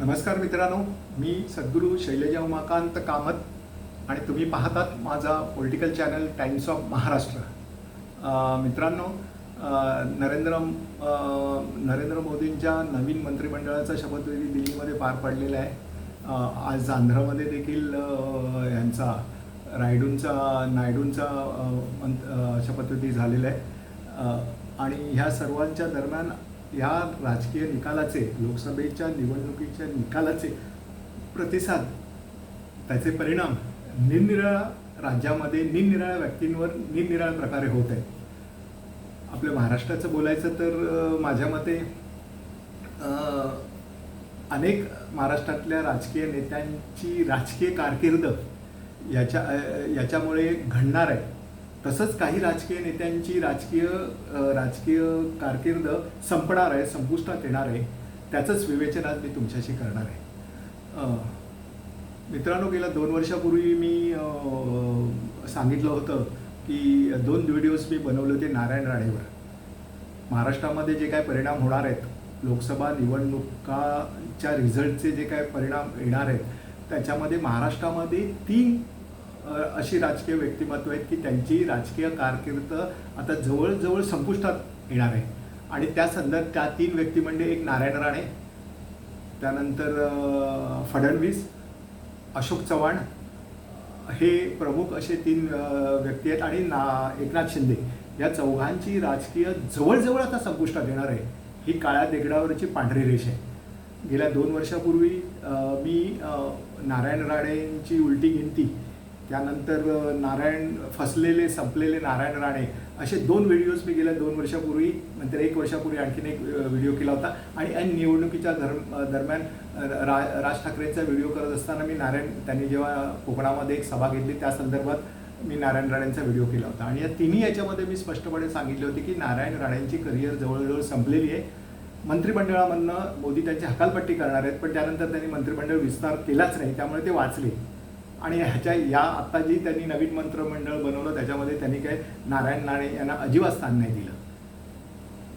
नमस्कार मित्रांनो मी सद्गुरू शैलजा उमाकांत कामत आणि तुम्ही पाहतात माझा political channel times of Maharashtra मित्रांनो नरेंद्र नरेंद्र मोदींच्या नवीन मंत्रिमंडळाचा शपथविधी दिल्लीमध्ये पार पडलेला आहे. आज आंध्रामध्ये देखील यांचा रायडूंचा नायडूंचा शपथविधी झालेला आहे. आणि ह्या सर्वांच्या दरम्यान या राजकीय निकालाचे लोकसभेच्या निवडणुकीच्या निकालाचे प्रतिसाद त्याचे परिणाम निरनिराळ्या राज्यामध्ये निरनिराळ्या व्यक्तींवर निरनिराळ्या प्रकारे होत आहेत. आपल्या महाराष्ट्राचं बोलायचं तर माझ्या मते अनेक महाराष्ट्रातल्या राजकीय नेत्यांची राजकीय कारकीर्द याच्या याच्यामुळे घडणार आहे. तसंच काही राजकीय नेत्यांची राजकीय राजकीय कारकीर्द संपणार आहे संपुष्टात येणार आहे त्याचंच विवेचन आज मी तुमच्याशी करणार आहे. मित्रांनो गेल्या दोन वर्षापूर्वी मी सांगितलं होतं की दोन व्हिडिओज मी बनवले होते नारायण राणेवर. महाराष्ट्रामध्ये जे काय परिणाम होणार आहेत लोकसभा निवडणुकाच्या रिझल्टचे जे काय परिणाम येणार आहेत त्याच्यामध्ये महाराष्ट्रामध्ये तीन अशी राजकीय व्यक्तिमत्व आहेत की त्यांची राजकीय कारकीर्द आता जवळजवळ संपुष्टात येणार आहे. आणि त्या संदर्भात त्या तीन व्यक्ती म्हणजे एक नारायण राणे त्यानंतर फडणवीस अशोक चव्हाण हे प्रमुख असे तीन व्यक्ती आहेत आणि ना एकनाथ शिंदे. या चौघांची राजकीय जवळजवळ आता संपुष्टात येणार आहे. ही काळ्या देगडावरची पांढरी रेष आहे. गेल्या दोन वर्षापूर्वी मी नारायण राणेंची उलटी गिनती त्यानंतर नारायण फसलेले संपलेले नारायण राणे असे दोन व्हिडिओज मी गेल्या दोन वर्षापूर्वी नंतर एक वर्षापूर्वी आणखीन एक व्हिडिओ केला होता. आणि ऐन निवडणुकीच्या धर्म दरम्यान रा राज ठाकरेंचा व्हिडिओ करत असताना मी नारायण त्यांनी जेव्हा कोकणामध्ये एक सभा घेतली त्या संदर्भात मी नारायण राणेंचा व्हिडिओ केला होता. आणि या तिन्ही याच्यामध्ये मी स्पष्टपणे सांगितले होते की नारायण राणेंची करिअर जवळजवळ संपलेली आहे. मंत्रिमंडळामधनं मोदी त्यांची हकालपट्टी करणार आहेत पण त्यानंतर त्यांनी मंत्रिमंडळ विस्तार केलाच नाही त्यामुळे ते वाचले. आणि ह्याच्या या आत्ता जी त्यांनी नवीन मंत्रिमंडळ बनवलं त्याच्यामध्ये त्यांनी काय नारायण राणे यांना अजिबात स्थान नाही दिलं.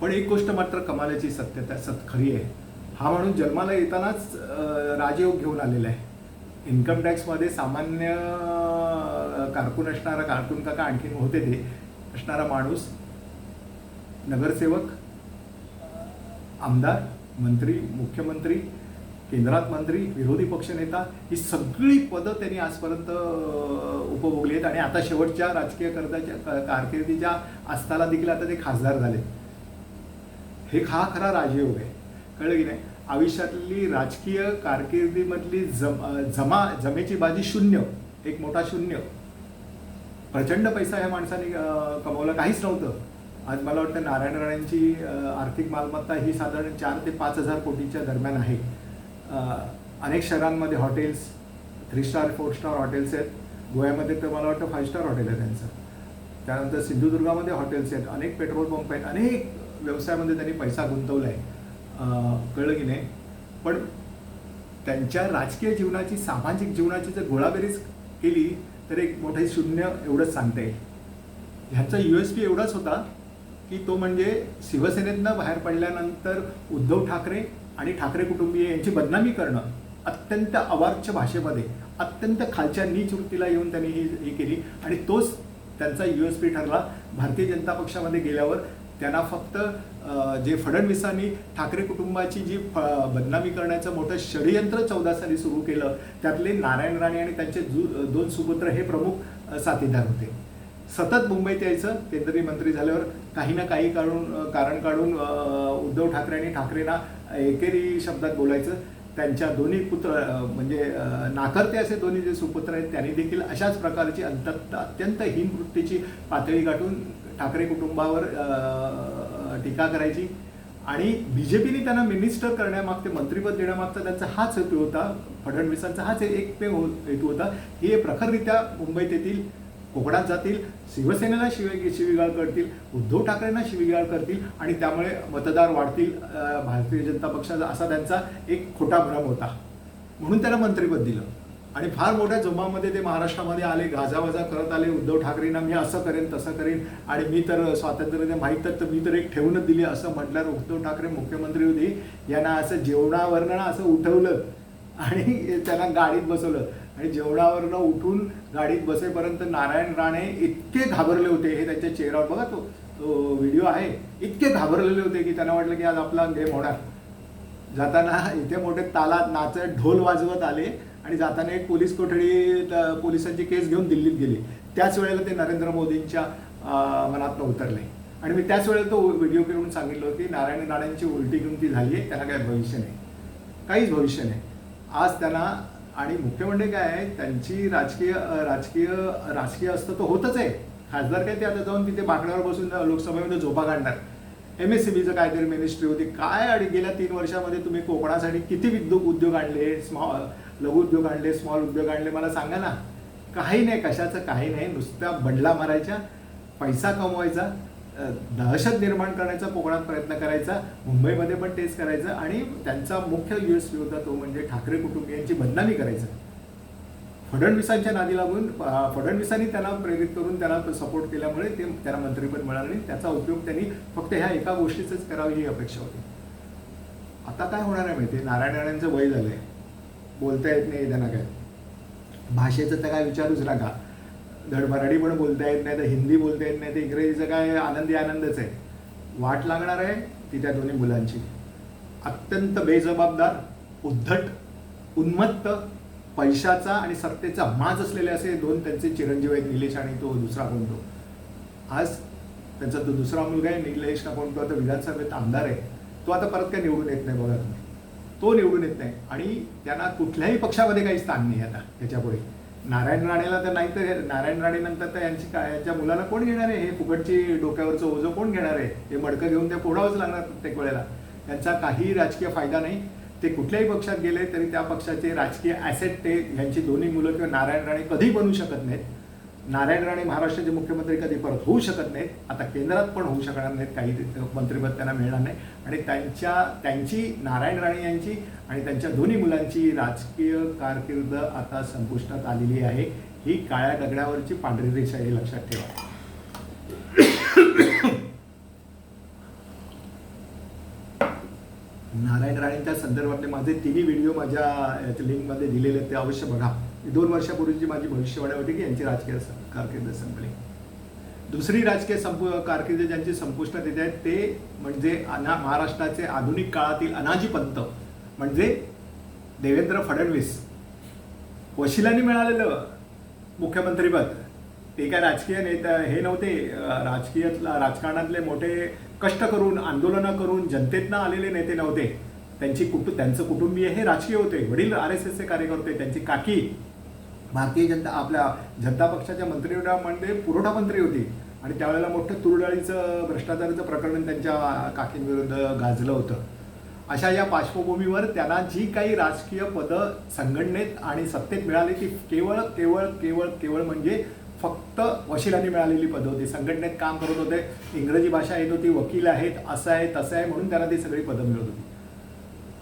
पण एक गोष्ट मात्र कमालाची सत्यता सत खरी आहे. हा माणूस जन्माला येतानाच राजयोग घेऊन आलेला आहे. इन्कम टॅक्समध्ये सामान्य कारकून असणारा कारकून काका आणखीन होते ते. असणारा माणूस नगरसेवक आमदार मंत्री मुख्यमंत्री केंद्रात मंत्री विरोधी पक्षनेता ही सगळी पदं त्यांनी आजपर्यंत अं, उपभोगली आहेत. आणि आता शेवटच्या राजकीय कर्जाच्या कारकिर्दीच्या आस्थाला देखील आता ते खासदार झाले. हे हा खरा राजयोग आहे. कळलं की नाही? आयुष्यातली राजकीय कारकिर्दीमधली जम जमा जमेची बाजी शून्य. एक मोठा शून्य. प्रचंड पैसा या माणसाने कमवला. काहीच नव्हतं. आज मला वाटतं नारायण राणेंची आर्थिक मालमत्ता ही साधारण चार ते पाच हजार कोटीच्या दरम्यान आहे. अनेक शहरांमध्ये hotels three star four star hotels आहेत. गोव्यामध्ये तर मला वाटतं फाईव्ह स्टार हॉटेल आहे त्यांचं. त्यानंतर सिंधुदुर्गामध्ये हॉटेल्स आहेत. अनेक पेट्रोल पंप आहेत. अनेक व्यवसायामध्ये त्यांनी पैसा गुंतवला आहे. कळलं की नाही? पण त्यांच्या राजकीय जीवनाची सामाजिक जीवनाची जर गोळाबेरीज केली तर एक मोठे शून्य एवढंच सांगता येईल. ह्यांचा यू एस पी एवढाच होता की तो म्हणजे शिवसेनेतनं बाहेर पडल्यानंतर उद्धव ठाकरे आणि ठाकरे कुटुंबीय यांची बदनामी करणं अत्यंत अवाच्य भाषेमध्ये अत्यंत खालच्या नीच वृत्तीला येऊन त्यांनी ही हे केली. आणि तोच त्यांचा यू एस पी ठरला. भारतीय जनता पक्षामध्ये गेल्यावर त्यांना फक्त अं, जे फडणवीसांनी ठाकरे कुटुंबाची जी फ- बदनामी करण्याचं मोठं षडयंत्र चौदा साली सुरू केलं त्यातले नारायण राणे आणि त्यांचे जु दोन सुपुत्र हे प्रमुख साथीदार होते. सतत मुंबईत यायचं केंद्रीय मंत्री झाल्यावर काही ना काही काढून कारण काढून उद्धव ठाकरे आणि ठाकरेंना एकेरी शब्दात बोलायचं त्यांच्या दोन्ही पुत्र म्हणजे नाकर्ते असे दोन्ही जे सुपुत्र आहेत त्यांनी देखील अशाच प्रकारची अंत अत्यंत हीन वृत्तीची पातळी गाठून ठाकरे कुटुंबावर टीका करायची. आणि बी जे पीने त्यांना मिनिस्टर करण्यामागते मंत्रीपद देण्यामागचा त्यांचा हाच हेतू होता. फडणवीसांचा हाच एकमेव हेतू होता. हे प्रखररित्या मुंबईत येथील कोकणात जातील शिवसेनेला शिवे शिवीगाळ करतील उद्धव ठाकरेंना शिवीगाळ करतील आणि त्यामुळे मतदार वाढतील भारतीय जनता पक्षाचा असा त्यांचा एक खोटा भ्रम होता. म्हणून त्याला मंत्रिपद दिलं. आणि फार मोठ्या जोमामध्ये ते महाराष्ट्रामध्ये आले गाजावाजा करत आले उद्धव ठाकरेंना मी असं करेन तसं करेन आणि मी तर स्वातंत्र्य माहीत तर मी तर एक ठेवूनच दिली असं म्हटल्यावर उद्धव ठाकरे मुख्यमंत्री होते. यांना असं जेवणावरनं असं उठवलं आणि त्यांना गाडीत बसवलं. आणि जेवणावरनं उठून गाडीत बसेपर्यंत नारायण राणे इतके घाबरले होते हे त्यांच्या चेहऱ्यावर बघा तो तो व्हिडिओ आहे. इतके घाबरलेले होते की त्यांना वाटलं की आज आपला गेम होणार. जाताना इथे मोठे तालात नाचत ढोल वाजवत आले आणि जाताना एक पोलीस कोठडी पोलिसांची केस घेऊन दिल्लीत गेले. त्याच वेळेला ते नरेंद्र मोदींच्या मनात मनातनं उतरले. आणि मी त्याच वेळेला तो व्हिडिओ करून सांगितलं की नारायण राणेंची उलटी घेऊन ती झाली आहे त्याला काही भविष्य नाही. काहीच भविष्य नाही. आज त्यांना आणि मुख्य म्हणजे काय त्यांची राजकीय राजकीय राजकीय असतं तर होतच आहे. खासदार काय ते आता जाऊन तिथे बाकड्यावर बसून लोकसभेमध्ये झोपा काढणार. एम एस सी बीचं काहीतरी मिनिस्ट्री होती. काय आणि गेल्या तीन वर्षामध्ये तुम्ही कोकणासाठी किती विद्युत उद्योग आणले स्मॉल लघु उद्योग आणले स्मॉल उद्योग आणले मला सांगा ना. काही नाही कशाचं काही नाही नुसत्या बंडला मारायच्या पैसा कमवायचा. दहशत निर्माण करण्याचा कोकणात प्रयत्न करायचा मुंबईमध्ये पण तेच करायचं आणि त्यांचा मुख्य यश होता तो म्हणजे ठाकरे कुटुंबियांची बदनामी करायचं. फडणवीसांच्या नादी लागून फडणवीसांनी त्यांना प्रेरित करून त्यांना सपोर्ट केल्यामुळे ते त्यांना मंत्रिपद मिळालं आणि त्याचा उपयोग त्यांनी फक्त ह्या एका गोष्टीचंच करावी ही अपेक्षा होती. आता काय होणार आहे माहिती नारायण राणेंचं वय झालंय. बोलता येत नाही त्यांना काय. भाषेचं तर काय विचारूच नका. धड मराठी पण बोलता येत नाही तर हिंदी बोलता येत नाही तर इंग्रजीचं काय आनंदी आनंदच आहे. वाट लागणार आहे ती त्या दोन्ही मुलांची. अत्यंत बेजबाबदार उद्धट उन्मत्त पैशाचा आणि सत्तेचा माज असलेले असे दोन त्यांचे चिरंजीव आहेत निलेश आणि तो दुसरा कोणतो आज त्यांचा तो दुसरा मुलगा आहे निलेश ना कोणतो आता विधानसभेत आमदार आहे. तो आता परत काय निवडून येत नाही बघा तुम्ही. तो निवडून येत नाही. आणि त्यांना कुठल्याही पक्षामध्ये काही स्थान नाही आता त्याच्यापुढे नारायण राणेला तर नाही तर नारायण राणे नंतर तर यांची काय यांच्या मुलाला कोण घेणार आहे? हे फुकटची डोक्यावरचं ओझं कोण घेणार आहे? हे मडकं घेऊन ते फोडावंच लागणार प्रत्येक वेळेला? त्यांचा काही राजकीय फायदा नाही. ते कुठल्याही पक्षात गेले तरी त्या पक्षाचे राजकीय ॲसेट ते यांची दोन्ही मुलं किंवा नारायण राणे कधी बनू शकत नाहीत. नारायण राणे महाराष्ट्राचे मुख्यमंत्री कधी परत होऊ शकत नाहीत. आता केंद्रात पण होऊ शकणार नाहीत. काही ते- मंत्रिपद त्यांना मिळणार नाही. आणि त्यांच्या त्यांची नारायण राणे यांची आणि त्यांच्या दोन्ही मुलांची राजकीय कारकीर्द आता संपुष्टात आलेली आहे. ही काळ्या दगडावरची पांढरी रेषा हे लक्षात ठेवा. नारायण राणेंच्या संदर्भातले माझे तिन्ही व्हिडिओ माझ्या लिंकमध्ये दिलेले ते अवश्य बघा. दोन वर्षापूर्वीची माझी भविष्यवाणी होती की यांची राजकीय कारकीर्द संपली. दुसरी राजकीय संपु कारकीर्द ज्यांची संपुष्टात येत आहेत ते म्हणजे अना महाराष्ट्राचे आधुनिक काळातील अनाजी पंत म्हणजे देवेंद्र फडणवीस. वशिलांनी मिळालेलं मुख्यमंत्रीपद ते काय राजकीय नेता हे नव्हते. राजकीय राजकीयातला राजकारणातले मोठे कष्ट करून आंदोलनं करून जनतेतनं आलेले नेते नव्हते. त्यांची कुटु त्यांचं कुटुंबीय हे राजकीय होते. वडील आर एस एसचे कार्यकर्ते त्यांची काकी भारतीय जनता आपल्या जनता पक्षाच्या मंत्रिमंडळामध्ये पुरवठा मंत्री होती. आणि त्यावेळेला मोठं तुरडाळीचं भ्रष्टाचाराचं प्रकरण त्यांच्या काकींविरुद्ध गाजलं होतं. अशा या पार्श्वभूमीवर त्यांना जी काही राजकीय पदं संघटनेत आणि सत्तेत मिळाली ती केवळ केवळ केवळ केवळ म्हणजे फक्त वशिलांनी मिळालेली पदं होती. संघटनेत काम करत होते इंग्रजी भाषा येत होती वकील आहेत असं आहे तसं आहे म्हणून त्यांना ती सगळी पदं मिळत होती.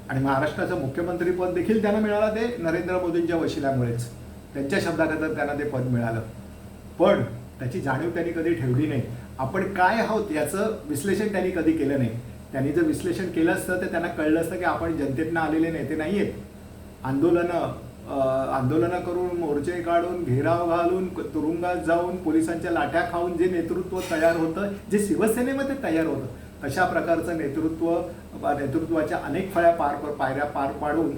आणि महाराष्ट्राचं मुख्यमंत्रीपद देखील त्यांना मिळालं ते नरेंद्र मोदींच्या वशिल्यामुळेच त्यांच्या शब्दाखातर त्यांना ते पद मिळालं. पण त्याची जाणीव त्यांनी कधी ठेवली नाही. आपण काय आहोत याचं विश्लेषण त्यांनी कधी केलं नाही. त्यांनी जर विश्लेषण केलं असतं तर त्यांना कळलं असतं की आपण जनतेतनं आलेले नेते नाही आहेत आंदोलनं आंदोलनं करून मोर्चे काढून घेराव घालून तुरुंगात जाऊन पोलिसांच्या लाठ्या खाऊन जे नेतृत्व तयार होतं जे शिवसेनेमध्ये तयार होतं अशा प्रकारचं नेतृत्व नेतृत्वाच्या अनेक फळ्या पार पायऱ्या पार पाडून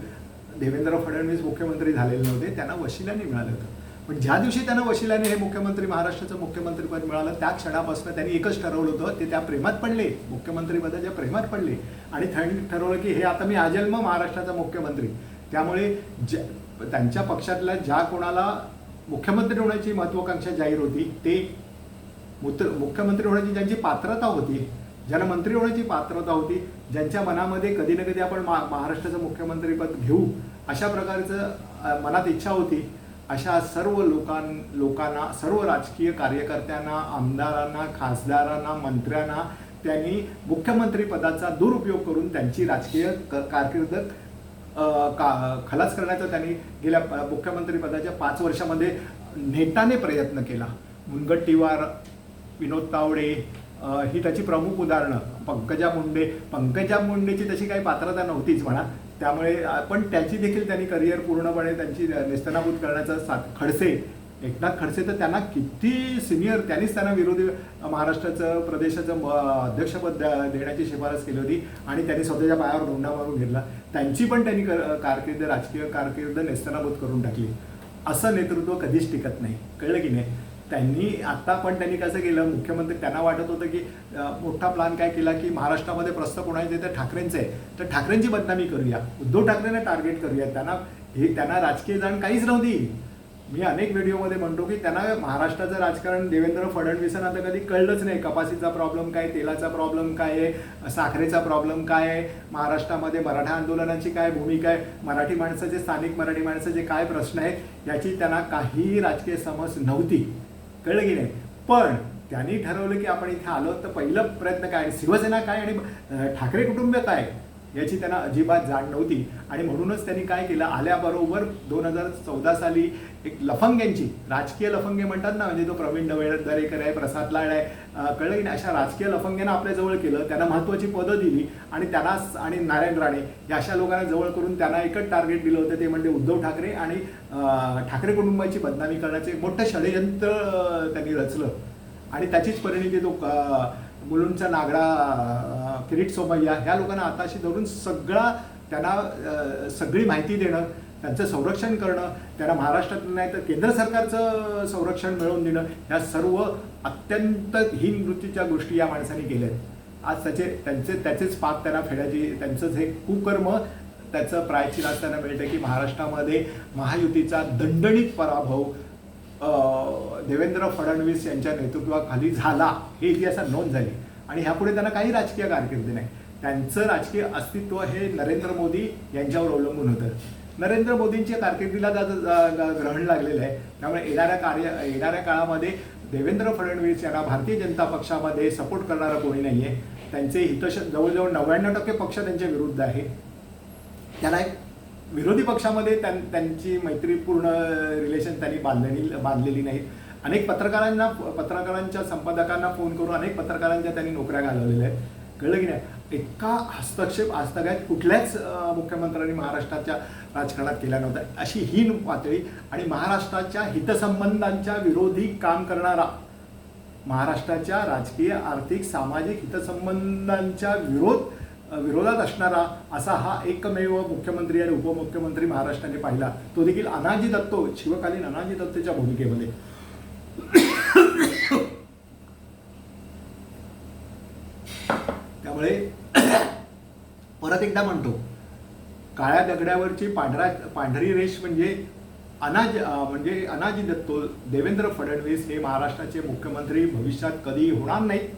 देवेंद्र फडणवीस मुख्यमंत्री झालेले नव्हते त्यांना वशिलाने मिळालं होतं. पण ज्या दिवशी त्यांना वशिलाने हे मुख्यमंत्री महाराष्ट्राचं मुख्यमंत्रीपद मिळालं त्या क्षणापासून त्यांनी एकच ठरवलं होतं ते त्या प्रेमात पडले. मुख्यमंत्रीपदाच्या प्रेमात पडले. आणि त्यांनी ठरवलं की हे आता मी आजन्म महाराष्ट्राचा मुख्यमंत्री. त्यामुळे ज्या त्यांच्या पक्षातल्या ज्या कोणाला मुख्यमंत्री होण्याची महत्वाकांक्षा जाहीर होती ते मुत्र मुख्यमंत्री होण्याची ज्यांची पात्रता होती ज्यांना मंत्री होण्याची पात्रता होती ज्यांच्या मनामध्ये कधी ना कधी आपण मा महाराष्ट्राचं मुख्यमंत्रीपद घेऊ अशा प्रकारचं मनात इच्छा होती. अशा सर्व लोकां लोकांना सर्व राजकीय कार्यकर्त्यांना आमदारांना खासदारांना मंत्र्यांना त्यांनी मुख्यमंत्री पदाचा दुरुपयोग करून त्यांची राजकीय क- कारकीर्द का खलास करण्याचा त्यांनी गेल्या मुख्यमंत्रीपदाच्या पाच वर्षामध्ये नेटाने प्रयत्न केला. मुनगट्टीवार विनोद तावडे ही त्याची प्रमुख उदाहरणं. पंकजा मुंडे पंकजा मुंडेची तशी काही पात्रता नव्हतीच म्हणा. त्यामुळे पण त्याची देखील त्यांनी करिअर पूर्णपणे त्यांची नेस्तनाभूत करण्याचा साथ खडसे एकनाथ खडसे तर त्यांना किती सिनियर त्यांनीच त्यांना विरोधी महाराष्ट्राचं प्रदेशाचं अध्यक्षपद देण्याची शिफारस केली होती आणि त्यांनी स्वतःच्या पायावर धोंडा मारून घेतला. त्यांची पण त्यांनी कारकीर्द राजकीय कारकीर्द नेस्तनाभूत करून टाकली. असं नेतृत्व कधीच टिकत नाही. कळलं की नाही? त्यांनी आता पण त्यांनी कसं केलं मुख्यमंत्री त्यांना वाटत होतं की मोठा प्लान काय केला की महाराष्ट्रामध्ये प्रस्थ कोणाचे तर ठाकरेंचे आहे तर ठाकरेंची बदनामी करूया. उद्धव ठाकरेंना टार्गेट करूया. त्यांना हे त्यांना राजकीय जाण काहीच नव्हती. मी अनेक व्हिडिओमध्ये म्हणतो की त्यांना महाराष्ट्राचं राजकारण देवेंद्र फडणवीसांना आता कधी कळलंच नाही. कपाशीचा प्रॉब्लेम काय तेलाचा प्रॉब्लेम काय आहे साखरेचा प्रॉब्लेम काय आहे महाराष्ट्रामध्ये मराठा आंदोलनाची काय भूमिका आहे मराठी माणसाचे स्थानिक मराठी माणसाचे काय प्रश्न आहेत याची त्यांना काही राजकीय समज नव्हती. कळलं की नाही? पण त्यांनी ठरवलं की आपण इथे आलो तर पहिलं प्रयत्न काय? शिवसेना काय आणि ठाकरे कुटुंब काय? याची त्यांना अजिबात जाण नव्हती. आणि म्हणूनच त्यांनी काय केलं? आल्याबरोबर दोन हजार चौदा साली एक लफंग्यांची राजकीय लफंगे म्हणतात ना म्हणजे तो प्रवीण दरेकर आहे प्रसाद लाड आहे कळलं की नाही? अशा राजकीय लफंग्यांना आपल्या जवळ केलं त्यांना महत्त्वाची पदं दिली आणि त्यांना आणि नारायण राणे या अशा लोकांना जवळ करून त्यांना एकच टार्गेट दिलं होतं ते म्हणजे उद्धव ठाकरे आणि ठाकरे कुटुंबाची बदनामी करण्याचे एक मोठं षडयंत्र त्यांनी रचलं. आणि त्याचीच परिणिती तो मुलुंडचा नागडा किरीट सोमय्या ह्या लोकांना आताशी धरून सगळा त्यांना सगळी माहिती देणं त्यांचं संरक्षण करणं त्यांना महाराष्ट्रातलं नाही तर केंद्र सरकारचं संरक्षण मिळवून देणं ह्या सर्व अत्यंत हीन वृत्तीच्या गोष्टी या माणसाने केल्या आहेत. आज त्याचे त्यांचे त्याचेच पाप त्यांना फेडायची त्यांचंच हे कुकर्म त्याचं प्रायचित असताना मिळतं की महाराष्ट्रामध्ये महायुतीचा दंडणीत पराभव देवेंद्र फडणवीस यांच्या नेतृत्वाखाली झाला हे इतिहासात नोंद झाली. आणि ह्यापुढे त्यांना काही राजकीय कारकिर्दी नाही. त्यांचं राजकीय अस्तित्व हे नरेंद्र मोदी यांच्यावर अवलंबून होतं. नरेंद्र मोदींच्या कारकिर्दीला जा- ग्रहण लागलेलं आहे. त्यामुळे येणाऱ्या कार्य येणाऱ्या काळामध्ये देवेंद्र फडणवीस यांना भारतीय जनता पक्षामध्ये सपोर्ट करणारा कोणी नाही आहे त्यांचे हितश जवळजवळ नव्याण्णव टक्के पक्ष त्यांच्या विरुद्ध आहे. त्याला एक विरोधी पक्षामध्ये त्यां त्यांची मैत्रीपूर्ण रिलेशन त्यांनी बांधलेली बांधलेली नाहीत अनेक पत्रकारांना पत्रकारांच्या संपादकांना फोन करून अनेक पत्रकारांच्या त्यांनी नोकऱ्या घालवलेल्या आहेत. कळलं की नाही? इतका हस्तक्षेप आजतागायत कुठल्याच मुख्यमंत्र्यांनी महाराष्ट्राच्या राजकारणात केला नव्हता. अशी हीन पातळी आणि महाराष्ट्राच्या हितसंबंधांच्या विरोधी काम करणारा महाराष्ट्राच्या राजकीय आर्थिक सामाजिक हितसंबंधांच्या विरोध विरोधात असणारा असा हा एकमेव मुख्यमंत्री आणि उपमुख्यमंत्री महाराष्ट्राने पाहिला तो देखील अनाजी दत्तो शिवकालीन अनाजी दत्तच्या भूमिकेमध्ये. त्यामुळे परत एकदा म्हणतो काळ्या दगड्यावरची पांढरा पांढरी रेष म्हणजे अनाज म्हणजे अनाजी दत्तो देवेंद्र फडणवीस हे महाराष्ट्राचे मुख्यमंत्री. भविष्यात कधी होणार नाहीत.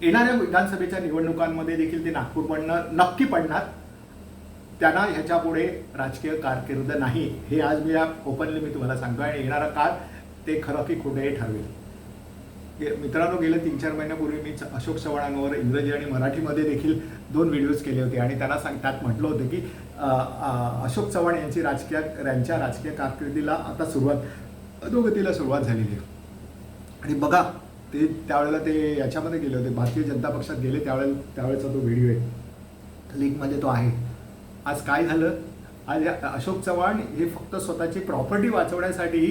येणाऱ्या विधानसभेच्या निवडणुकांमध्ये देखील ते नागपूर पडणार नक्की पडणार. त्यांना ह्याच्या पुढे राजकीय कारकीर्द नाही. हे आज मी या ओपनली मी तुम्हाला सांगतो आणि येणारा काळ ते खरं की खोटे ठरवेल. मित्रांनो गेल्या तीन चार महिन्यापूर्वी मी अशोक चव्हाणांवर इंग्रजी आणि मराठीमध्ये देखील दोन व्हिडिओज केले होते. आणि त्यांना सांग त्यात म्हटलं होतं की अशोक चव्हाण यांची राजकीय यांच्या राजकीय कारकिर्दीला आता सुरुवात अधोगतीला सुरुवात झालेली आहे. आणि बघा ते त्यावेळेला ते याच्यामध्ये गेले होते. भारतीय जनता पक्षात गेले त्यावेळेला त्यावेळेचा तो व्हिडिओ आहे. लिंकमध्ये तो आहे. आज काय झालं? आज अशोक चव्हाण हे फक्त स्वतःची प्रॉपर्टी वाचवण्यासाठी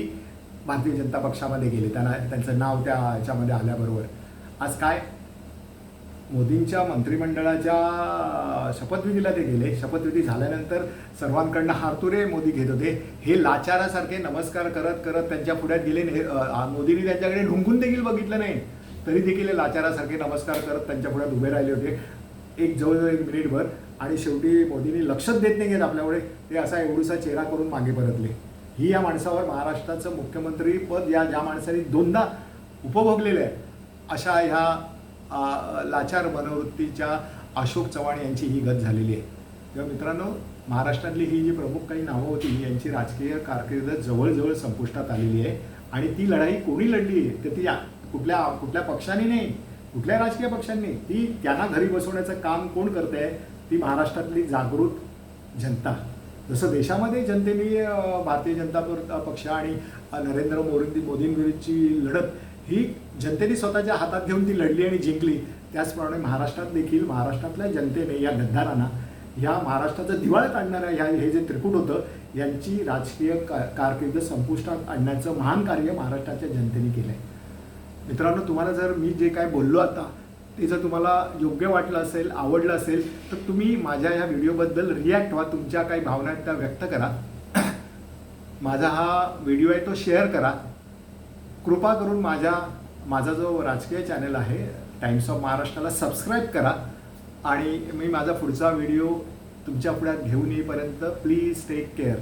भारतीय जनता पक्षामध्ये गेले. त्यांना त्यांचं नाव त्या ह्याच्यामध्ये आल्याबरोबर. आज काय? मोदींच्या मंत्रिमंडळाच्या शपथविधीला ते गेले. शपथविधी झाल्यानंतर सर्वांकडनं हारतुरे मोदी घेत होते. हे लाचारासारखे नमस्कार करत करत त्यांच्या पुढ्यात गेले मोदींनी त्यांच्याकडे ढुंकून देखील बघितलं नाही. तरी देखील लाचारासारखे नमस्कार करत त्यांच्या पुढ्यात उभे राहिले होते. एक जवळजवळ एक मिनिटभर. आणि शेवटी मोदींनी लक्षच देत नाही घेत आपल्यामुळे. ते असा एवढूसा चेहरा करून मागे परतले. ही या माणसावर महाराष्ट्राचं मुख्यमंत्री पद या ज्या माणसाने दोनदा उपभोगलेलं आहे अशा ह्या लाचार मनोवृत्तीच्या अशोक चव्हाण यांची ही गत झालेली आहे. तेव्हा मित्रांनो महाराष्ट्रातली ही जी प्रमुख काही नावं होती यांची राजकीय कारकीर्द जवळजवळ संपुष्टात आलेली आहे. आणि ती लढाई कोणी लढली आहे तर ती कुठल्या कुठल्या पक्षाने नाही कुठल्या राजकीय पक्षांनी ती त्यांना घरी बसवण्याचं काम कोण करत आहे ती महाराष्ट्रातली जागृत जनता. जसं देशामध्ये जनतेने भारतीय जनता पक्ष आणि नरेंद्र मोदी मोदींविरुद्धची लढत ही जनतेने स्वतःच्या हातात घेऊन ती लढली आणि जिंकली. त्याचप्रमाणे महाराष्ट्रात देखील महाराष्ट्रातल्या जनतेने या गद्दारांना या महाराष्ट्राचं दिवाळ काढणाऱ्या ह्या हे जे त्रिकूट होतं यांची राजकीय का कारकिर्द संपुष्टात आणण्याचं महान कार्य महाराष्ट्राच्या जनतेने केलं आहे मित्रांनो तुम्हाला जर मी जे काय बोललो आता ते जर तुम्हाला योग्य वाटलं असेल आवडलं असेल तर तुम्ही माझ्या या व्हिडिओबद्दल रिॲक्ट व्हा तुमच्या काही भावना त्या व्यक्त करा. माझा हा व्हिडिओ आहे तो शेअर करा. कृपा करून माझ्या माझा जो राजकीय चॅनल आहे टाइम्स ऑफ महाराष्ट्राला सबस्क्राईब करा. आणि मी माझा पुढचा व्हिडिओ तुमच्या पुढ्यात घेऊन येईपर्यंत प्लीज टेक केअर